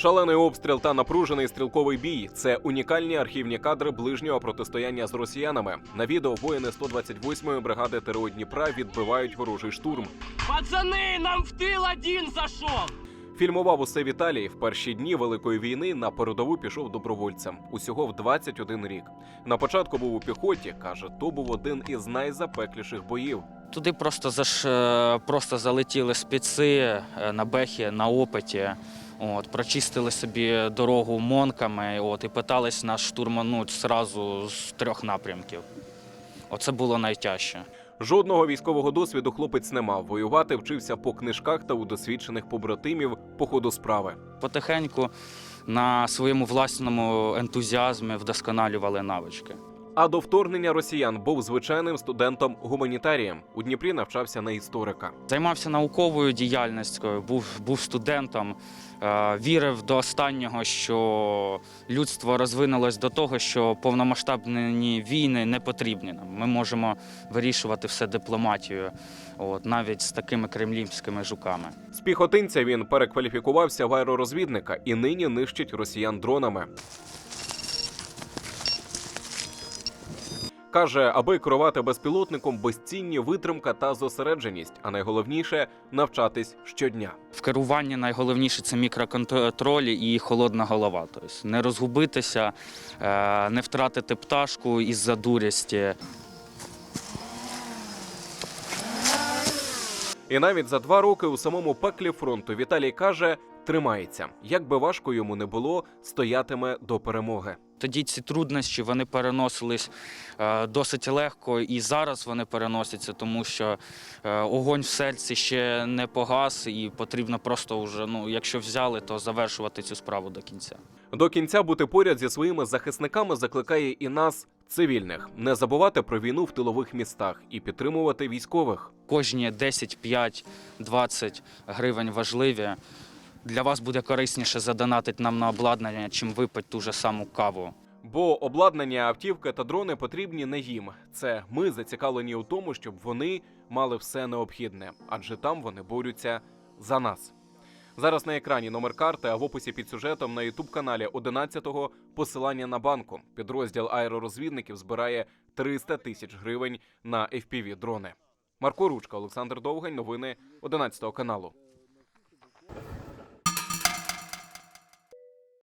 Шалений обстріл та напружений стрілковий бій це унікальні архівні кадри ближнього протистояння з росіянами. На відео воїни 128-ї бригади ТРО Дніпра відбивають ворожий штурм. Пацаны, нам в тыл один зашел! Фільмував усе Віталій в перші дні великої війни на передову пішов добровольцем. Усього в 21 рік. На початку був у піхоті. каже, то був один із найзапекліших боїв. Туди просто заш... е, просто залетіли спеці е, на бехі, на опиті. От, прочистили собі дорогу монками от, і питались нас штурмануть зразу з трьох напрямків. Оце було найтяжче. Жодного військового досвіду хлопець не мав. Воювати вчився по книжках та у досвідчених побратимів по ходу справи. Потихеньку на своєму власному ентузіазмі вдосконалювали навички. А до вторгнення росіян був звичайним студентом гуманітарієм. У Дніпрі навчався на історика. Займався науковою діяльністю, був, був студентом, е, вірив до останнього, що людство розвинулось до того, що повномасштабні війни не потрібні нам. Ми можемо вирішувати все дипломатією, от, навіть з такими кремлівськими жуками. З піхотинця він перекваліфікувався в аеророзвідника і нині нищить росіян дронами. Каже, аби керувати безпілотником, безцінні витримка та зосередженість, а найголовніше навчатись щодня. В керуванні найголовніше це мікроконтроль і холодна голова. Тобто не розгубитися, е, не втратити пташку із-за дурості. І навіть за два роки у самому пеклі фронту Віталій каже, тримається. Як би важко йому не було, стоятиме до перемоги. Тоді ці труднощі вони переносились е, досить легко, і зараз вони переносяться, тому що е, огонь в серці ще не погас, і потрібно просто вже, ну, якщо взяли, то завершувати цю справу до кінця. До кінця бути поряд зі своїми захисниками закликає і нас, цивільних, не забувати про війну в тилових містах і підтримувати військових. Кожні 10, 5, 20 гривень важливі. Для вас буде корисніше задонатити нам на обладнання, чим випити ту же саму каву. Бо обладнання, автівки та дрони потрібні не їм. Це ми зацікавлені у тому, щоб вони мали все необхідне, адже там вони борються за нас. Зараз на екрані номер карти, а в описі під сюжетом на ютуб каналі 11-го посилання на банку. Підрозділ аеророзвідників збирає 300 тисяч гривень на fpv дрони. Марко Ручка, Олександр Довгань. Новини 11 каналу.